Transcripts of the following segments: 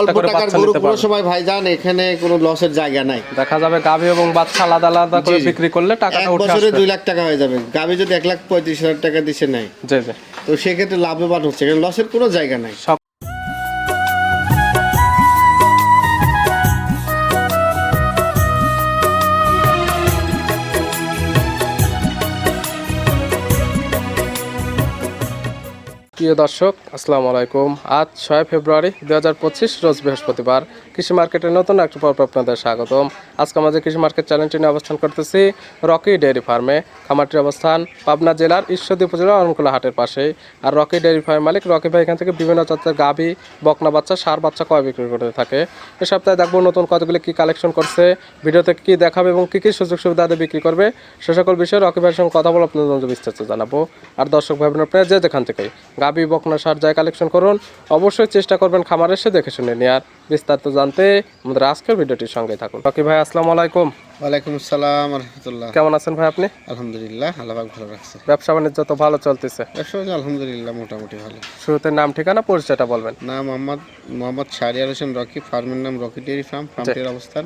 অল্প করে টাকার গরু কোনো পারবে। সময় ভাইজান এখানে কোনো লসের জায়গা নাই। দেখা যাবে গাভী এবং বাচ্চা আলাদা আলাদা করে। বিক্রি করলে এক টাকাটা উঠে বছরে দুই লাখ টাকা হয়ে যাবে। গাভী যদি এক লাখ পঁয়ত্রিশ হাজার টাকা দিছে নাই। জি জি। তো সেক্ষেত্রে লাভবান হচ্ছে। কারণ লসের কোনো জায়গা নাই। প্রিয় দর্শক, আসসালামু আলাইকুম। আজ ছয় ফেব্রুয়ারি দু হাজার পঁচিশ, রোজ বৃহস্পতিবার। কৃষি মার্কেটের নতুন একটা পর্ব আপনাদের স্বাগতম। আজকে আমাদের কৃষি মার্কেট চ্যানেলটি নিয়ে অবস্থান করতেছি রকি ডেয়ারি ফার্মে। খামারটির অবস্থান পাবনা জেলার ঈশ্বরদী উপজেলার অরণকুলা হাটের পাশে আর রকি ডেয়ারি ফার্মের মালিক রকি ভাই এখান থেকে বিভিন্ন জাতের গাভী, বকনা বাচ্চা, সার বাচ্চা কয় বিক্রি করতে থাকে। এ সপ্তাহে দেখব নতুন কতগুলি কি কালেকশন করছে, ভিডিওতে কি দেখাবে এবং কী কী সুযোগ সুবিধা বিক্রি করবে। সে সকল বিষয়ে রকি ভাইয়ের সঙ্গে কথা বলে আপনাদের বিস্তারিত জানাব। আর দর্শক ভাই আপনারা যে যেখান থেকে গাবি বকনা সার যায় কালেকশন করুন। অবশ্যই চেষ্টা করবেন খামার এসে দেখে শুনে নেওয়ার বিস্তারিত জানতে আমাদের আজকের ভিডিওটির সঙ্গে থাকুন। রকি ভাই আসসালামু আলাইকুম। ওয়ালাইকুম আসসালাম রহমতুল্লাহ। কেমন আছেন ভাই আপনি? আলহামদুলিল্লাহ আল্লাহ ভালো রাখছে। ব্যবসা বাণিজ্য তো ভালো চলতেছে। ব্যবসা বাণিজ্য আলহামদুলিল্লাহ মোটামুটি ভালো। শুরুতে নাম ঠিকানা পরিচয়টা বলবেন। নাম মোহাম্মদ মোহাম্মদ শাহরিয়ার হোসেন রকি ফার্মের নাম রকি ডেয়ারি ফার্ম ফার্মটির অবস্থান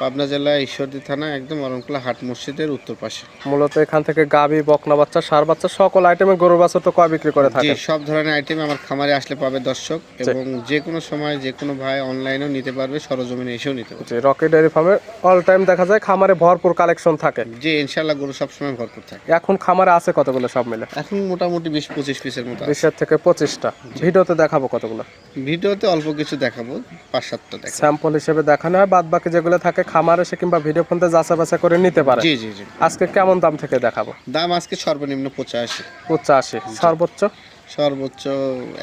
পাবনা জেলা ঈশ্বরদী থানা একদম অরণকুলা হাট মসজিদের উত্তর পাশে। মূলত এখান থেকে গাবি বকনা বাচ্চা সার বাচ্চা সকল আইটেমে গরুর বাচ্চা তো কয় বিক্রি করে থাকে সব ধরনের আইটেম আমার খামারে আসলে পাবে দর্শক এবং যে কোনো সময় যে কোনো ভাই অনলাইনেও নিতে পারবে সরজমিনে এসেও নিতে পারবে। রকি ডেয়ারি ফার্মে অল টাইম দেখা যায় খামারে ভরপুর কালেকশন থাকে। যে ইনশাল্লাহ গরু সবসময় ভরপুর থাকে। এখন খামারে আছে কতগুলো সব মিলে? এখন মোটামুটি বিশ পঁচিশ পিসের মতো। বিশের থেকে পঁচিশটা। ভিডিওতে দেখাবো কতগুলো? ভিডিওতে অল্প কিছু দেখাবো পাঁচ সাতটা স্যাম্পল হিসেবে দেখানো হয় বাদ বাকি যেগুলো থাকে খামারে এসে কিংবা ভিডিও ফোনতে যাচা বাছা করে নিতে পারে। জি জি জি। আজকে কেমন দাম থেকে দেখাবো? দাম আজকে সর্বনিম্ন পঁচাশি। পঁচাশি। সর্বোচ্চ? সর্বোচ্চ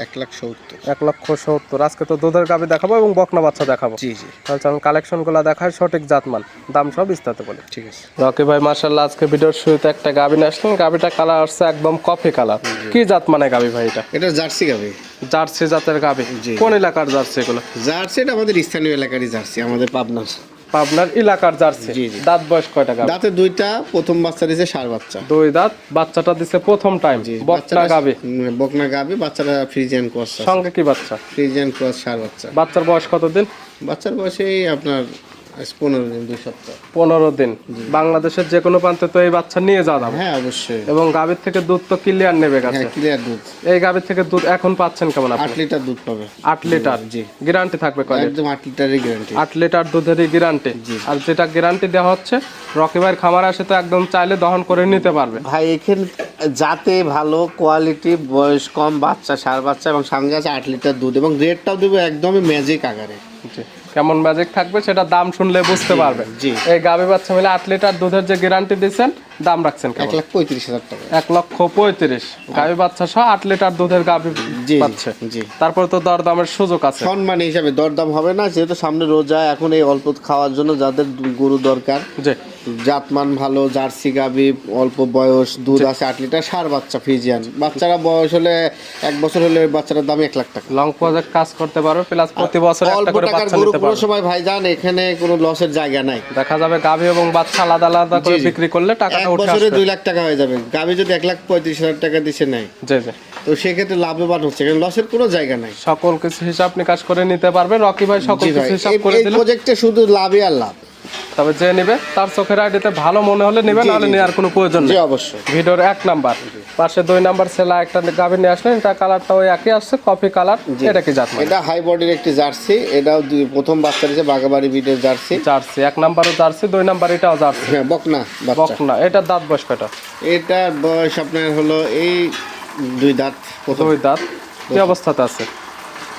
এক লাখ সত্তর। এক লক্ষ সত্তর। আজকে তো দুধের গাবি দেখাবো এবং বকনা বাচ্চা দেখাবো। জি জি। তাহলে চলুন কালেকশনগুলো দেখায় সঠিক জাতমান। দাম সব বিস্তারিত বলি। ঠিক আছে। রকি ভাই মার্শাল্লাহ আজকে ভিডিওর শুরুতে একটা গাবি নিয়ে আসলেন। গাবিটা কালার আসছে একদম কফি কালার কি জাত মানে গাবি ভাই এটা? এটা জার্সি গাবে জার্সি জাতের গাবি কোন এলাকার জার্সি এগুলো? জার্সি এটা আমাদের স্থানীয় এলাকারই জার্সি আমাদের পাবনার। পাবনার এলাকার জার্সি। দাঁত বয়স কয়টা গাবি দাঁতে দুইটা প্রথম বাচ্চা দিছে সার বাচ্চা। দুই দাঁত বাচ্চাটা দিছে প্রথম টাইম। বকনা গাবে বকনা গাবে বাচ্চাটা ফ্রিজিয়ান ক্রস সঙ্গে কি বাচ্চা? ফ্রিজিয়ান ক্রস সার বাচ্চা। বাচ্চার বয়স কত দিন বাচ্চার বয়সেই আপনার পনেরো দিন দুই সপ্তাহ। পনেরো দিন। বাংলাদেশের যে কোনো প্রান্তে তো এই বাচ্চা নিয়ে যাওয়া যাবে। হ্যাঁ অবশ্যই। এবং গাভীর থেকে দুধ তো ক্লিয়ার নেবে গেছে হ্যাঁ ক্লিয়ার দুধ। এই গাভীর থেকে দুধ এখন পাচ্ছেন কেমন লিটার দুধ পাবে। লিটার? জি। গ্যারান্টি থাকবে কয় লিটার? একদম আট লিটারের গ্যারান্টি। আট লিটার দুধেরই গ্যারান্টি। আর যেটা গ্যারান্টি দেওয়া হচ্ছে রকি ভাইয়ের খামার আসে তো একদম চাইলে দহন করে নিতে পারবে। ভাই এখানে যাতে ভালো কোয়ালিটি বয়স কম বাচ্চা সার বাচ্চা এবং সামনে আছে আট লিটার দুধ এবং রেটটাও দেবো একদমই ম্যাজিক আকারে। জি। কেমন ম্যাজিক থাকবে সেটা দাম শুনলে বুঝতে পারবে জি। এই গাভী বাচ্চা মিলে আট লিটার দুধের যে গ্যারান্টি দিচ্ছেন দাম রাখছেন এক লাখ পঁয়ত্রিশ হাজার টাকা। এক লক্ষ পঁয়ত্রিশ। গাভী বাচ্চা সহ আট লিটার দুধের গাভী জি পাচ্ছে। জি। তারপর তো দরদামের সুযোগ আছে। সম্মান হিসাবে দরদাম হবে না যেহেতু সামনে রোজা এখন এই অল্প খাওয়ার জন্য যাদের গরু দরকার জি। জাতমান ভালো জার্সি গাবি অল্প বয়স দুধ আছে আট লিটার সার বাচ্চা ফিজিয়ান। বাচ্চারা বয়স হলে এক বছর হলে ওই বাচ্চাটার দাম এক লাখ টাকা। লং প্রজেক্ট কাজ করতে পারবে প্লাস প্রতি বছর একটা অল্প করে টাকার বাচ্চা গরু কোনো সময় ভাইজান এখানে কোনো লসের জায়গা নাই। দেখা যাবে গাভী এবং বাচ্চা আলাদা আলাদা করে। বিক্রি করলে এক বছরে দুই লাখ টাকা হয়ে যাবে। গাবি যদি এক লাখ পঁয়ত্রিশ হাজার টাকা দিছে নেয় জি জি। তো সেক্ষেত্রে লাভবান হচ্ছে কারণ লসের কোনো জায়গা নাই। সকল কিছু হিসাব নিকাশ করে নিতে পারবে। রকি ভাই সকল কিছু হিসাব করে দিল প্রজেক্টে শুধু লাভই আর লাভ। তবে যে নেবে তার চোখের আইডিতে ভালো মনে হলে নেবে নাহলে নেওয়ার কোনো প্রয়োজন নেই। অবশ্যই। ভিডিওর এক নাম্বার। পাশে দুই নাম্বার সেলা একটা গাভী নিয়ে আসলেন এটা কালারটা ওই একই আসছে কফি কালার এটা কি জাত মানে? এটা হাই বডির একটি জার্সি এটাও দুই- প্রথম বাচ্চা রয়েছে বাগাবাড়ি বিটের জার্সি। জার্সি এক নাম্বারও জার্সি দুই নাম্বার এটাও জার্সি। হ্যাঁ বকনা বকনা এটা দাঁত বয়স কয়টা? এটা বয়স আপনার হলো এই দুই দাঁত দুই দাঁত কি অবস্থাতে আছে?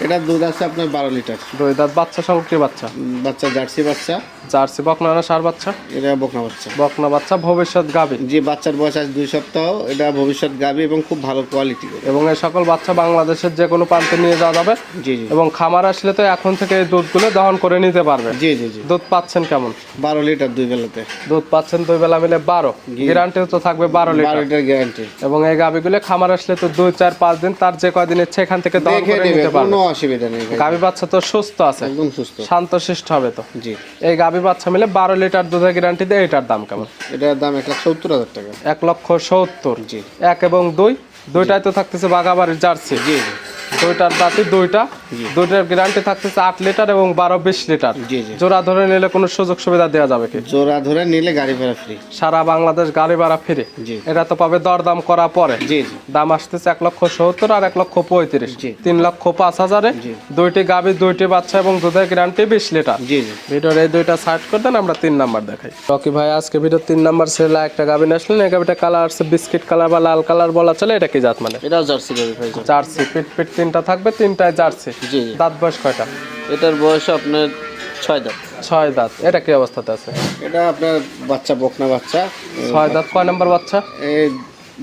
এটার দুধ আছে আপনার বারো লিটার। দুই দাঁত বাচ্চা সঙ্গে কি বাচ্চা বাচ্চা জার্সি বাচ্চা। জার্সি বকনা না সার বাচ্চা? এটা বকনা বাচ্চা। বকনা বাচ্চা ভবিষ্যৎ গাভী যে বাচ্চার বয়স আজ দুই সপ্তাহ এটা ভবিষ্যৎ গাবি এবং খুব ভালো কোয়ালিটি এবং এই সকল বাচ্চা বাংলাদেশের যে কোনো প্রান্তে নিয়ে যাওয়া যাবে। জি জি। এবং খামার আসলে তো এখন থেকে এই দুধগুলো দহন করে নিতে পারবে। জি জি জি। দুধ পাচ্ছেন কেমন? বারো লিটার দুই বেলাতে। দুধ পাচ্ছেন দুই বেলা মিলে বারো। গ্যারান্টিও তো থাকবে বারো বারো লিটার। লিটার গ্যারান্টি এবং এই গাভিগুলো খামার আসলে তো দুই চার পাঁচ দিন তার যে কয়দিন ইচ্ছে এখান থেকে দহন করে নিতে পারবে। অসুবিধা নেই গাভী বাচ্চা তো সুস্থ আছে। একদম সুস্থ। শান্তশিষ্ট হবে তো। জি। এই গাভী বাচ্চা মিলে বারো লিটার দুধের গ্যারান্টি দেয় এটার দাম কেমন? এটার দাম এক লাখ সত্তর হাজার টাকা। এক লক্ষ সত্তর। জি। এক এবং দুই দুইটাই তো থাকতেছে বাগাবাড়ির জার্সি। জি জি। দুইটার বাতি দুইটা। দুইটার গ্যারান্টি থাকতেছে আট লিটার এবং বারো বিশ লিটার। জোড়া ধরে নিলে কোনো সুযোগ সুবিধা দেওয়া যাবে কি? জোড়া ধরে নিলে গাড়ি ভাড়া ফ্রি সারা বাংলাদেশ গাড়ি ভাড়া ফিরে এটা তো পাবে দরদাম করা পরে। দাম আসতেছে এক লক্ষ সত্তর আর এক লক্ষ পঁয়ত্রিশ। তিন লক্ষ পাঁচ হাজারে। দুইটি গাভি দুইটি বাচ্চা এবং দুধের গ্যারান্টি বিশ লিটার। ভিডিওর এই দুইটা সার্চ করে দেন আমরা তিন নাম্বার দেখাই। রকি ভাই আজকে ভিডিও তিন নাম্বার ছেলে একটা গাভি নিয়ে আসলেন। এই গাভিটা কালার বিস্কিট কালার বা লাল কালার বলা চলে এটা কি জাত মানে? এটাও জার্সি গাড়ি ভাই জার্সি পিট পিট তিনটা থাকবে তিনটায় জার্সি। জি। জি দাঁত বয়স কয়টা? এটার বয়স আপনার ছয় দাঁত। ছয় দাঁত। এটা কি অবস্থাতে আছে? এটা আপনার বাচ্চা বকনা বাচ্চা। ছয় দাঁত কয় নাম্বার বাচ্চা? এই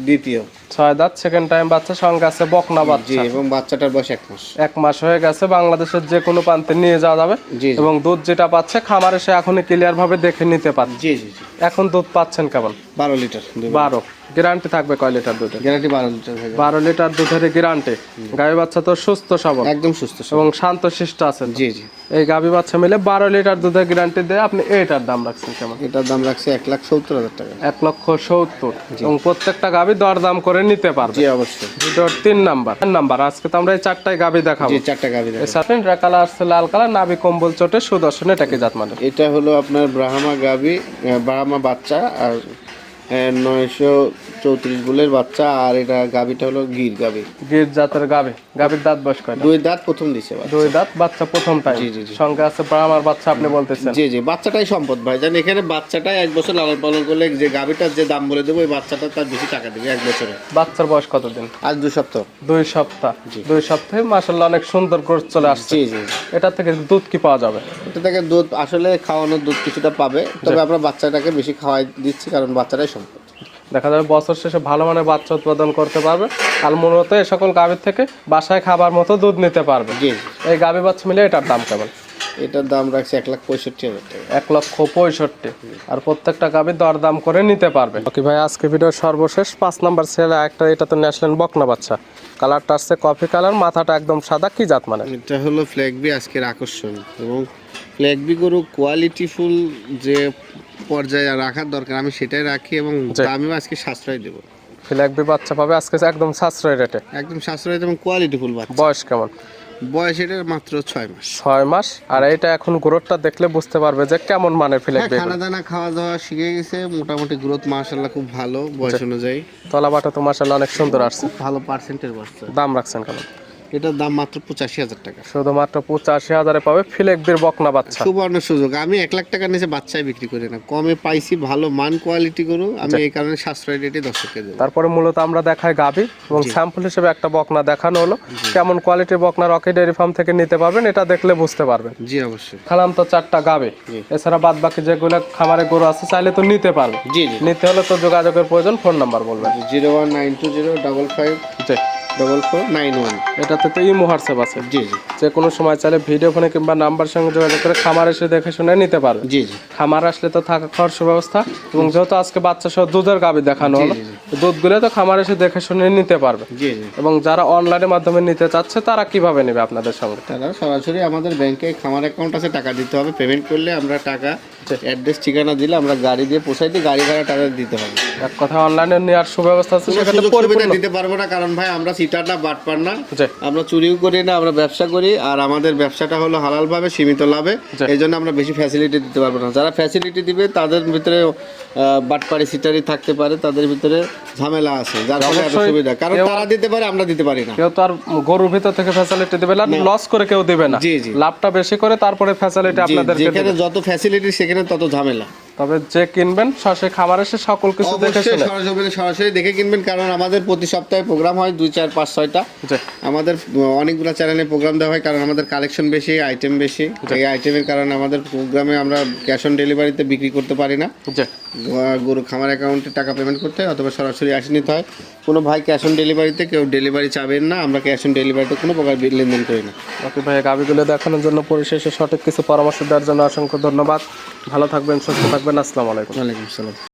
দ্বিতীয়। ছয় দাঁত সেকেন্ড টাইম বাচ্চা সঙ্গে আছে বকনা বাচ্চা। এবং বাচ্চাটার বয়স এক মাস। এক মাস হয়ে গেছে বাংলাদেশের যে কোনো প্রান্তে নিয়ে যাওয়া যাবে। এবং দুধ যেটা পাচ্ছে খামারে সে এখনই ক্লিয়ার ভাবে দেখে নিতে পারছে জি জি এখন দুধ পাচ্ছেন কেমন? বারো লিটার বারো। গ্যারান্টি থাকবে কয় লিটার দুধের? গ্যারান্টি বারো লিটার বারো লিটার দুধের গ্যারান্টি গাভী বাচ্চা তো সুস্থ সবল। একদম সুস্থ সব। এবং শান্ত শিষ্ট আছেন জি জি। এই গাভী বাচ্চা মিলে বারো লিটার দুধের গ্যারান্টি দিয়ে আপনি এটার দাম রাখছেন কেমন? এটার দাম রাখছে এক লাখ সত্তর হাজার টাকা। এক লক্ষ সত্তর। এবং প্রত্যেকটা গাভী দর দাম করে নিতে পারবে। জি অবশ্যই। ভিডিওর তিন নাম্বার। তিন নাম্বার আজকে তো আমরা এই চারটায় গাভী দেখাবো। জি চারটা গাড়ি দেবে এছাড়া কালার আসছে লাল কালার নাভি কম্বল চোটে সুদর্শন এটা কি জাত মানে এটা হলো আপনার ব্রাহ্মা গাবি ব্রাহ্মা বাচ্চা আর নয়শো চৌত্রিশ বুলের বাচ্চা আর এটা গাবিটা হলো গির গাবি। গির জাতের গাভী গাভীর দাঁত বয়স কয়টা? দুই দাঁত প্রথম দিছে দুই দাঁত বাচ্চা প্রথম টাইম জি, জি। সঙ্গে আছে ব্রাহ্মার বাচ্চা আপনি বলতেছেন। জি জি বাচ্চাটাই সম্পদ ভাই। জান এখানে বাচ্চাটাই এক বছর লালন পালন করলে যে গাবিটার যে দাম বলে দেবো ওই বাচ্চাটা তার বেশি টাকা দেবে এক বছরে। বাচ্চার বয়স কতদিন? আজ দু সপ্তাহ। দুই সপ্তাহ। দুই সপ্তাহে মাসাল্লাহ অনেক সুন্দর গ্রোথ চলে আসছে। জি জি এটা থেকে দুধ কি পাওয়া যাবে? এটা থেকে দুধ আসলে খাওয়ানোর দুধ কিছুটা পাবে তবে আমরা বাচ্চাটাকে বেশি খাওয়াই দিচ্ছি কারণ বাচ্চাটাই সম্পদ। দেখা যাবে বছর শেষে ভালো মানের বাচ্চা উৎপাদন করতে পারবে। আর মূলত এ সকল গাভীর থেকে বাসায় খাবার মতো দুধ নিতে পারবে। জি। এই গাভী বাচ্চা মিলে এটার দাম কেমন? এটার দাম রাখছে এক লাখ পঁয়ষট্টি হাজার টাকা। এক লক্ষ পঁয়ষট্টি। আর প্রত্যেকটা গাভী দর দাম করে নিতে পারবে। ওকে ভাই আজকে ভিডিওর সর্বশেষ পাঁচ নাম্বার ছেলে একটা এটা তো ন্যাশনাল বকনা বাচ্চা। কালারটা আসছে কফি কালার মাথাটা একদম সাদা কি জাত মানে? এটা হলো ফ্ল্যাগবি আজকের আকর্ষণ। এবং ফ্ল্যাগবি গরু কোয়ালিটিফুল যে পর্যায়ে রাখার দরকার। আমি সেটাই রাখি এবং। দামিও আজকে সাশ্রয় দেবো। ফিলাকবি বাচ্চা পাবে আজকে একদম সাশ্রয় রেটে। একদম সাশ্রয় এবং কোয়ালিটিফুল বাচ্চা। বয়স কেমন? বয়স এটার মাত্র ছয় মাস। ছয় মাস আর এটা এখন গ্রোথটা দেখলে বুঝতে পারবে যে কেমন মানের ফিলাকবি খানা দানা খাওয়া দাওয়া শিখে গেছে মোটামুটি গ্রোথ মার্শাল্লাহ খুব ভালো বয়স অনুযায়ী। তলা বাটা তো মাসাল্লাহ অনেক সুন্দর আসছে। ভালো পার্সেন্টের বাচ্চা। দাম রাখছেন কেমন? এটার দাম মাত্র পঁচাশি হাজার টাকা। শুধুমাত্র পঁচাশি হাজারে পাবে ফিলেকবির বকনা বাচ্চা। সুবর্ণ সুযোগ। আমি এক লাখ টাকার নিচে বাচ্চাই বিক্রি করি না। কমে পাইছি ভালো মান কোয়ালিটি গরু। আমি এই কারণে সাশ্রয় রেটে দর্শককে দেবো। তারপরে মূলত আমরা দেখাই গাবি এবং স্যাম্পল হিসেবে একটা বকনা দেখানো হলো। কেমন কোয়ালিটির বকনা রকি ডেয়ারি ফার্ম থেকে নিতে পারবেন এটা দেখলে বুঝতে পারবেন। জি অবশ্যই। খালাম তো চারটা গাবে এছাড়া বাদ বাকি যেগুলো খামারে গরু আছে চাইলে তো নিতে পারবে জি জি। নিতে হলে তো যোগাযোগের প্রয়োজন ফোন নাম্বার বলবেন। Zero one nine two zero double five double four nine one এটাতে তো ইমো হোয়াটসঅ্যাপ আছে। জি জি। যে কোনো সময় চাইলে ভিডিও ফোনে কিংবা নাম্বার সঙ্গে যোগাযোগ করে খামার এসে দেখে শুনে নিতে পারবে জি জি। খামার আসলে তো থাকা খাওয়ার সুব্যবস্থা এবং যেহেতু আজকে বাচ্চা সহ দুধের গাবি দেখানো হলো দুধগুলো তো খামার এসে দেখে শুনে নিতে পারবে। জি জি। এবং যারা অনলাইনের মাধ্যমে নিতে চাচ্ছে তারা কীভাবে নেবে আপনাদের সঙ্গে? তারা সরাসরি আমাদের ব্যাংকে খামার অ্যাকাউন্ট আছে টাকা দিতে হবে। পেমেন্ট করলে আমরা টাকা অ্যাড্রেস ঠিকানা দিলে আমরা গাড়ি দিয়ে পোষাই দিই গাড়ি ভাড়া টাকা দিতে হবে। এক কথা অনলাইনে নেওয়ার সুব্যবস্থা আছে সুযোগ দিতে পারব না কারণ ভাই আমরা সিটার না বাটপার না। আমরা চুরিও করি না আমরা ব্যবসা করি আর আমাদের ব্যবসাটা হলো হালাল ভাবে সীমিত লাভে। এই জন্য আমরা বেশি ফ্যাসিলিটি দিতে পারব না। যারা ফ্যাসিলিটি দিবে তাদের ভিতরে বাটপারি সিটারি থাকতে পারে তাদের ভিতরে ঝামেলা আছে। যার ফলে সুবিধা। কারণ তারা দিতে পারে আমরা দিতে পারি না। কেউ তো আর গরুর ভিতর থেকে ফ্যাসিলিটি দেবে না লস করে কেউ দেবে না। জি, জি। লাভটা বেশি করে তারপরে ফ্যাসিলিটি আপনাদের যেখানে যত ফ্যাসিলিটি সেখানে তত ঝামেলা। তবে যে কিনবেন সরাসরি খাবার এসে সকল কিছু দেখে শুনে। সরাসরি সরাসরি দেখে কিনবেন কারণ আমাদের প্রতি সপ্তাহে প্রোগ্রাম হয় দুই চার পাঁচ ছয়টা। আমাদের অনেকগুলো চ্যানেলে প্রোগ্রাম দেওয়া হয় কারণ আমাদের কালেকশন বেশি আইটেম বেশি। এই আইটেমের কারণে আমাদের প্রোগ্রামে আমরা ক্যাশ অন ডেলিভারিতে বিক্রি করতে পারি না। গরু খামার অ্যাকাউন্টে টাকা পেমেন্ট করতে হয় অথবা সরাসরি আসে নিতে হয়। কোনো ভাই ক্যাশ অন ডেলিভারিতে কেউ ডেলিভারি চাবেন না আমরা ক্যাশ অন ডেলিভারিতে কোনো প্রকার বিল লেনদেন করি না। ওকে ভাই গাবিগুলো দেখানোর জন্য পরিশেষে সঠিক কিছু পরামর্শ দেওয়ার জন্য অসংখ্য ধন্যবাদ। ভালো থাকবেন সুস্থ থাকবেন আসসালামু আলাইকুম। ওয়ালাইকুম আসসালাম।